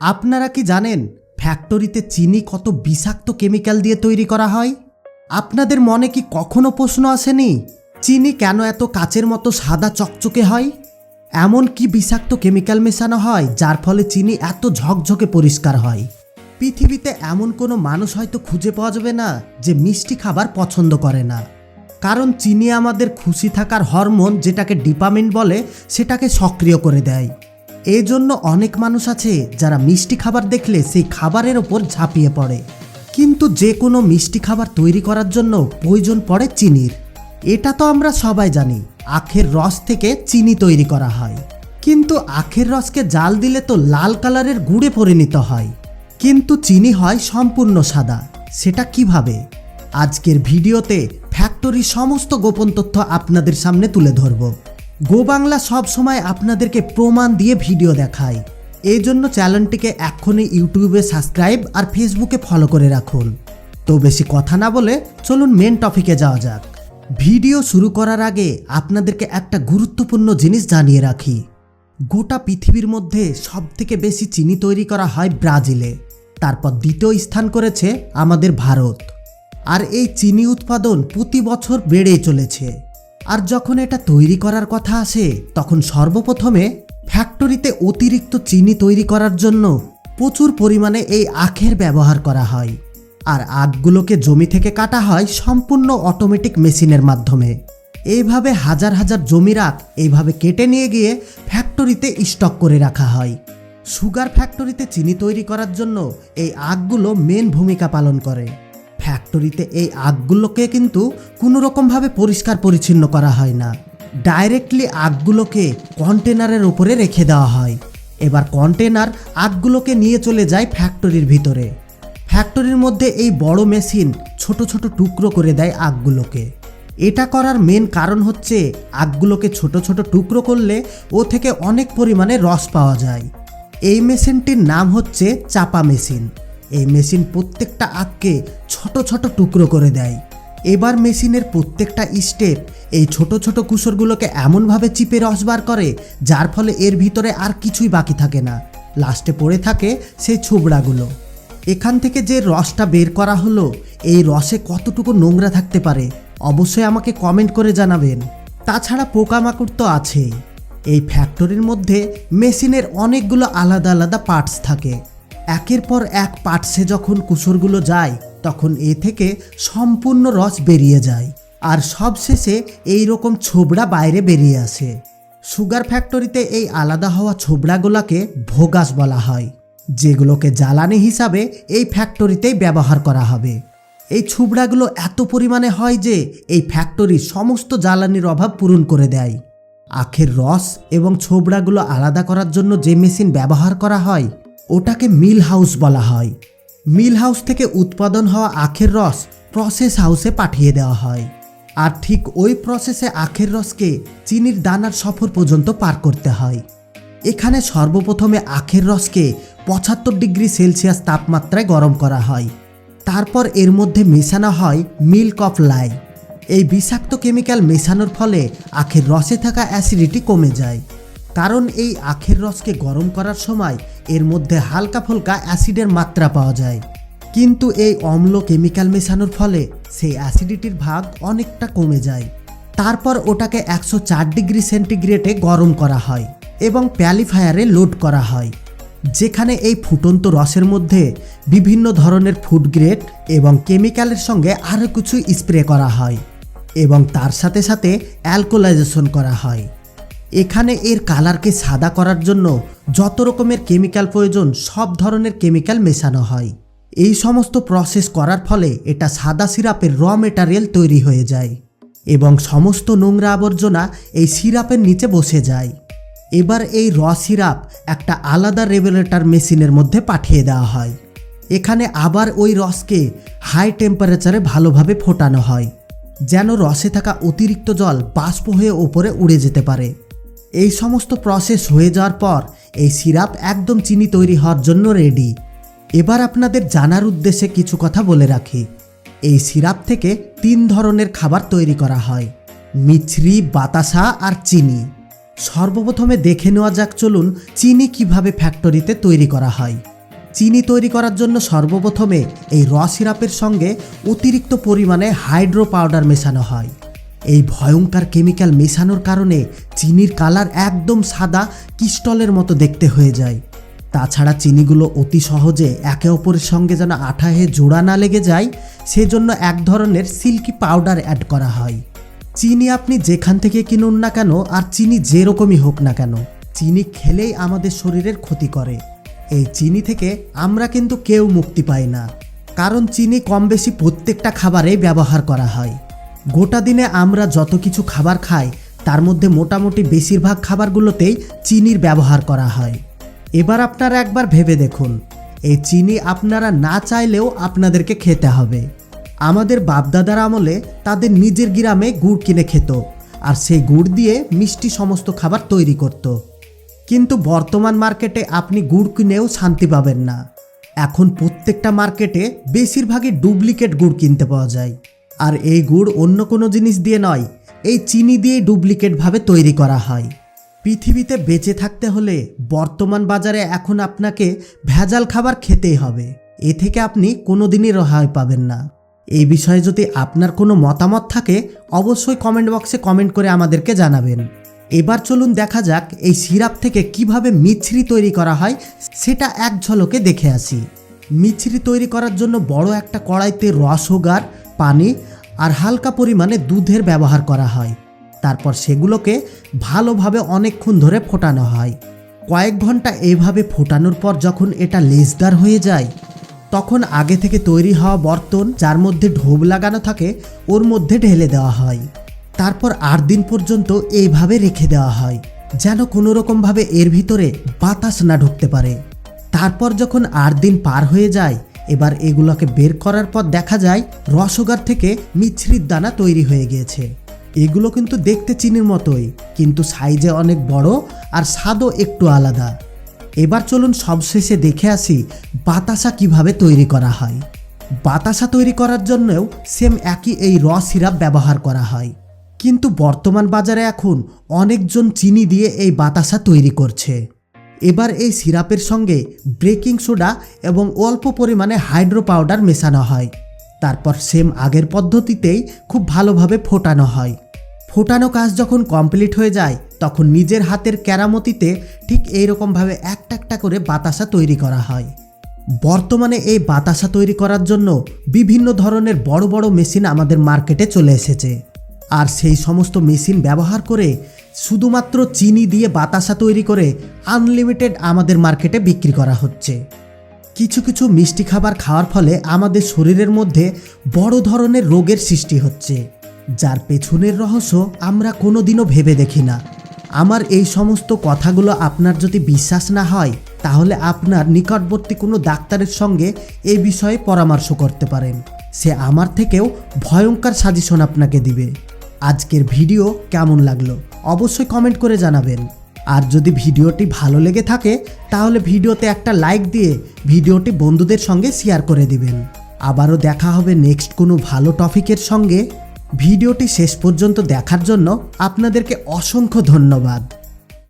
আপনারা কি জানেন ফ্যাক্টরিতে চিনি কত বিষাক্ত কেমিক্যাল দিয়ে তৈরি করা হয়? আপনাদের মনে কি কখনো প্রশ্ন আসেনি? চিনি কেন এত কাচের মতো সাদা চকচকে হয়? এমন কি বিষাক্ত কেমিক্যাল মেশানো হয় যার ফলে চিনি এত ঝকঝকে পরিষ্কার হয়? পৃথিবীতে এমন কোনো মানুষ হয়তো খুঁজে পাওয়া যাবে না যে মিষ্টি খাবার পছন্দ করে না। কারণ চিনি আমাদের খুশি থাকার হরমোন যেটাকে ডিপামিন বলে সেটাকে সক্রিয় করে দেয়। এই জন্য অনেক মানুষ আছে যারা মিষ্টি খাবার দেখলে সেই খাবারের ওপর ঝাঁপিয়ে পড়ে। কিন্তু যে কোনো মিষ্টি খাবার তৈরি করার জন্য প্রয়োজন পড়ে চিনির। এটা তো আমরা সবাই জানি, আখের রস থেকে চিনি তৈরি করা হয়। কিন্তু আখের রসকে জাল দিলে তো লাল কালারের গুড়ে পরিণত হয়। কিন্তু চিনি হয় সম্পূর্ণ সাদা, সেটা কীভাবে? আজকের ভিডিওতে ফ্যাক্টরির সমস্ত গোপন তথ্য আপনাদের সামনে তুলে ধরব। গো বাংলা সব সময় আপনাদেরকে প্রমাণ দিয়ে ভিডিও দেখায়। এই জন্য চ্যানেলটিকে এক্ষুনি ইউটিউবে সাবস্ক্রাইব আর ফেসবুকে ফলো করে রাখুন। তো বেশি কথা না বলে চলুন মেন টপিকে যাওয়া যাক। ভিডিও শুরু করার আগে আপনাদেরকে একটা গুরুত্বপূর্ণ জিনিস জানিয়ে রাখি। গোটা পৃথিবীর মধ্যে সবথেকে বেশি চিনি তৈরি করা হয় ব্রাজিলে। তারপর দ্বিতীয় স্থান করেছে আমাদের ভারত। আর এই চিনি উৎপাদন প্রতি বছর বেড়েই চলেছে। আর যখন এটা তৈরি করার কথা আসে, তখন সর্বপ্রথমে ফ্যাক্টরিতে অতিরিক্ত চিনি তৈরি করার জন্য প্রচুর পরিমাণে এই আখের ব্যবহার করা হয়। আর আখগুলোকে জমি থেকে কাটা হয় সম্পূর্ণ অটোমেটিক মেশিনের মাধ্যমে। এইভাবে হাজার হাজার জমির আখ এইভাবে কেটে নিয়ে গিয়ে ফ্যাক্টরিতে স্টক করে রাখা হয়। সুগার ফ্যাক্টরিতে চিনি তৈরি করার জন্য এই আখগুলো মেন ভূমিকা পালন করে। ফ্যাক্টরিতে এই আগগুলোকে কিন্তু কোনো রকমভাবে পরিষ্কার পরিচ্ছন্ন করা হয় না। ডাইরেক্টলি আগগুলোকে কন্টেনারের উপরে রেখে দেওয়া হয়। এবার কন্টেনার আগগুলোকে নিয়ে চলে যায় ফ্যাক্টরির ভিতরে। ফ্যাক্টরির মধ্যে এই বড় মেশিন ছোট ছোট টুকরো করে দেয় আগগুলোকে এটা করার মেন কারণ হচ্ছে আগগুলোকে ছোট ছোট টুকরো করলে ও থেকে অনেক পরিমাণে রস পাওয়া যায়। এই মেশিনটির নাম হচ্ছে চাপা মেশিন। এই মেশিন প্রত্যেকটা আখকে ছোট ছোট টুকরো করে দেয়। এবার মেশিনের প্রত্যেকটা স্টেপ এই ছোট ছোট কুসরগুলোকে এমনভাবে চিপে রস বার করে, যার ফলে এর ভিতরে আর কিছুই বাকি থাকে না। লাস্টে পড়ে থাকে সেই ছোবড়াগুলো। এখান থেকে যে রসটা বের করা হলো, এই রসে কতটুকু নোংরা থাকতে পারে, অবশ্যই আমাকে কমেন্ট করে জানাবেন। তাছাড়া পোকামাকড় তো আছেই। এই ফ্যাক্টরির মধ্যে মেশিনের অনেকগুলো আলাদা আলাদা পার্টস থাকে। একের পর এক পার্টসে যখন কুসরগুলো যায়, তখন এ থেকে সম্পূর্ণ রস বেরিয়ে যায়। আর সবশেষে এই রকম ছোবড়া বাইরে বেরিয়ে আসে। সুগার ফ্যাক্টরিতে এই আলাদা হওয়া ছোবড়াগুলোকে ভোগাস বলা হয়, যেগুলোকে জ্বালানি হিসাবে এই ফ্যাক্টরিতেই ব্যবহার করা হবে। এই ছুবড়াগুলো এত পরিমাণে হয় যে এই ফ্যাক্টরির সমস্ত জ্বালানির অভাব পূরণ করে দেয়। আখের রস এবং ছোবড়াগুলো আলাদা করার জন্য যে মেশিন ব্যবহার করা হয় ওটাকে মিল হাউস বলা হয়। মিল হাউস থেকে উৎপাদন হওয়া আখের রস প্রসেস হাউসে পাঠিয়ে দেওয়া হয়। আর ঠিক ওই প্রসেসে আখের রসকে চিনির দানার সফর পর্যন্ত পার করতে হয়। এখানে সর্বপ্রথমে আখের রসকে পঁচাত্তর ডিগ্রি সেলসিয়াস তাপমাত্রায় গরম করা হয়। তারপর এর মধ্যে মেশানো হয় মিল্ক অফ লাই এই বিষাক্ত কেমিক্যাল মেশানোর ফলে আখের রসে থাকা অ্যাসিডিটি কমে যায়। কারণ এই আখের রসকে গরম করার সময় এর মধ্যে হালকা ফুলকা অ্যাসিডের মাত্রা পাওয়া যায়। কিন্তু এই অম্ল কেমিক্যাল মেশানোর ফলে সেই অ্যাসিডিটির ভাগ অনেকটা কমে যায়। তারপর ওটাকে একশো চার ডিগ্রি সেন্টিগ্রেডে গরম করা হয় এবং প্যালিফায়ারে লোড করা হয়, যেখানে এই ফুটন্ত রসের মধ্যে বিভিন্ন ধরনের ফুড গ্রেড এবং কেমিক্যালের সঙ্গে আরও কিছু স্প্রে করা হয় এবং তার সাথে সাথে অ্যালকোলাইজেশন করা হয়। এখানে এর কালারকে সাদা করার জন্য যত রকমের কেমিক্যাল প্রয়োজন, সব ধরনের কেমিক্যাল মেশানো হয়। এই সমস্ত প্রসেস করার ফলে এটা সাদা সিরাপের র মেটারিয়াল তৈরি হয়ে যায় এবং সমস্ত নোংরা আবর্জনা এই সিরাপের নিচে বসে যায়। এবার এই র সিরাপ একটা আলাদা রেগুলেটর মেশিনের মধ্যে পাঠিয়ে দেওয়া হয়। এখানে আবার ওই রসকে হাই টেম্পারেচারে ভালোভাবে ফোটানো হয়, যেন রসে থাকা অতিরিক্ত জল বাষ্প হয়ে ওপরে উড়ে যেতে পারে। এই সমস্ত প্রসেস হয়ে যাওয়ার পর এই সিরাপ একদম চিনি তৈরি হওয়ার জন্য রেডি এবার আপনাদের জানার উদ্দেশ্যে কিছু কথা বলে রাখি। এই সিরাপ থেকে তিন ধরনের খাবার তৈরি করা হয়। মিছরি, বাতাসা আর চিনি। সর্বপ্রথমে দেখে নেওয়া যাক চলুন চিনি কীভাবে ফ্যাক্টরিতে তৈরি করা হয়। চিনি তৈরি করার জন্য সর্বপ্রথমে এই র সিরাপের সঙ্গে অতিরিক্ত পরিমাণে হাইড্রো পাউডার মেশানো হয়। এই ভয়ঙ্কর কেমিক্যাল মেশানোর কারণে চিনির কালার একদম সাদা ক্রিস্টলের মতো দেখতে হয়ে যায়। তাছাড়া চিনিগুলো অতি সহজে একে অপরের সঙ্গে যেন আঠা হয়ে জোড়া না লেগে যায়, সেজন্য এক ধরনের সিল্কি পাউডার অ্যাড করা হয়। চিনি আপনি যেখান থেকে কিনুন না কেন, আর চিনি যেরকমই হোক না কেন, চিনি খেলেই আমাদের শরীরের ক্ষতি করে। এই চিনি থেকে আমরা কিন্তু কেউ মুক্তি পাই না। কারণ চিনি কম বেশি প্রত্যেকটা খাবারেই ব্যবহার করা হয়। গোটা দিনে আমরা যত কিছু খাবার খাই, তার মধ্যে মোটামুটি বেশিরভাগ খাবারগুলোতেই চিনির ব্যবহার করা হয়। এবার আপনারা একবার ভেবে দেখুন, এই চিনি আপনারা না চাইলেও আপনাদেরকে খেতে হবে। আমাদের বাপদাদার আমলে তাদের নিজের গ্রামে গুড় কিনে খেত, আর সেই গুড় দিয়ে মিষ্টি সমস্ত খাবার তৈরি করত। কিন্তু বর্তমান মার্কেটে আপনি গুড় কিনেও শান্তি পাবেন না। এখন প্রত্যেকটা মার্কেটে বেশিরভাগই ডুপ্লিকেট গুড় কিনতে পাওয়া যায়। আর এই গুড় অন্য কোনো জিনিস দিয়ে নয়, এই চিনি দিয়েই ডুপ্লিকেটভাবে তৈরি করা হয়। পৃথিবীতে বেঁচে থাকতে হলে বর্তমান বাজারে এখন আপনাকে ভেজাল খাবার খেতেই হবে। এ থেকে আপনি কোনোদিনই রেহাই পাবেন না। এই বিষয়ে যদি আপনার কোনো মতামত থাকে, অবশ্যই কমেন্ট বক্সে কমেন্ট করে আমাদেরকে জানাবেন। এবার চলুন দেখা যাক এই সিরাপ থেকে কীভাবে মিছরি তৈরি করা হয়, সেটা এক ঝলকে দেখে আসি। মিছরি তৈরি করার জন্য বড় একটা কড়াইতে রস হোগার পানি আর হালকা পরিমাণে দুধের ব্যবহার করা হয়। তারপর সেগুলোকে ভালোভাবে অনেকক্ষণ ধরে ফোটানো হয়। কয়েক ঘণ্টা এভাবে ফোটানোর পর যখন এটা লেজদার হয়ে যায়, তখন আগে থেকে তৈরি হওয়া বর্তন যার মধ্যে ঢোব লাগানো থাকে, ওর মধ্যে ঢেলে দেওয়া হয়। তারপর আট দিন পর্যন্ত এইভাবে রেখে দেওয়া হয়, যেন কোনো রকমভাবে এর ভিতরে বাতাস না ঢুকতে পারে। তারপর যখন আট দিন পার হয়ে যায় এবার এগুলোকে বের করার পর দেখা যায় রসগার থেকে মিছরির দানা তৈরি হয়ে গিয়েছে। এগুলো কিন্তু দেখতে চিনির মতোই, কিন্তু সাইজে অনেক বড় আর স্বাদও একটু আলাদা। এবার চলুন সবশেষে দেখে আসি বাতাসা কীভাবে তৈরি করা হয়। বাতাসা তৈরি করার জন্যও সেম একই এই র সিরাপ ব্যবহার করা হয়। কিন্তু বর্তমান বাজারে এখন অনেকজন চিনি দিয়ে এই বাতাসা তৈরি করছে। এবার এই সিরাপের সঙ্গে বেকিং সোডা এবং অল্প পরিমাণে হাইড্রো পাউডার মেশানো হয়। তারপর সেম আগের পদ্ধতিতেই খুব ভালোভাবে ফোটানো হয়। ফোটানো কাজ যখন কমপ্লিট হয়ে যায়, তখন নিজের হাতের কেরামতিতে ঠিক এইরকমভাবে একটা একটা করে বাতাসা তৈরি করা হয়। বর্তমানে এই বাতাসা তৈরি করার জন্য বিভিন্ন ধরনের বড় বড় মেশিন আমাদের মার্কেটে চলে এসেছে। আর সেই সমস্ত মেশিন ব্যবহার করে শুধুমাত্র চিনি দিয়ে বাতাসা তৈরি করে আনলিমিটেড আমাদের মার্কেটে বিক্রি করা হচ্ছে। কিছু কিছু মিষ্টি খাবার খাওয়ার ফলে আমাদের শরীরের মধ্যে বড় ধরনের রোগের সৃষ্টি হচ্ছে, যার পেছনের রহস্য আমরা কোনোদিনও ভেবে দেখি না। আমার এই সমস্ত কথাগুলো আপনার যদি বিশ্বাস না হয়, তাহলে আপনার নিকটবর্তী কোনো ডাক্তারের সঙ্গে এই বিষয়ে পরামর্শ করতে পারেন। সে আমার থেকেও ভয়ঙ্কর সাজেশন আপনাকে দিবে। আজকের ভিডিও কেমন লাগল অবশ্যই কমেন্ট করে জানাবেন। আর যদি ভিডিওটি ভালো লেগে থাকে, তাহলে ভিডিওতে একটা লাইক দিয়ে ভিডিওটি বন্ধুদের সঙ্গে শেয়ার করে দিবেন। আবারও দেখা হবে নেক্সট কোনো ভালো টপিকের সঙ্গে। ভিডিওটি শেষ পর্যন্ত দেখার জন্য আপনাদেরকে অসংখ্য ধন্যবাদ।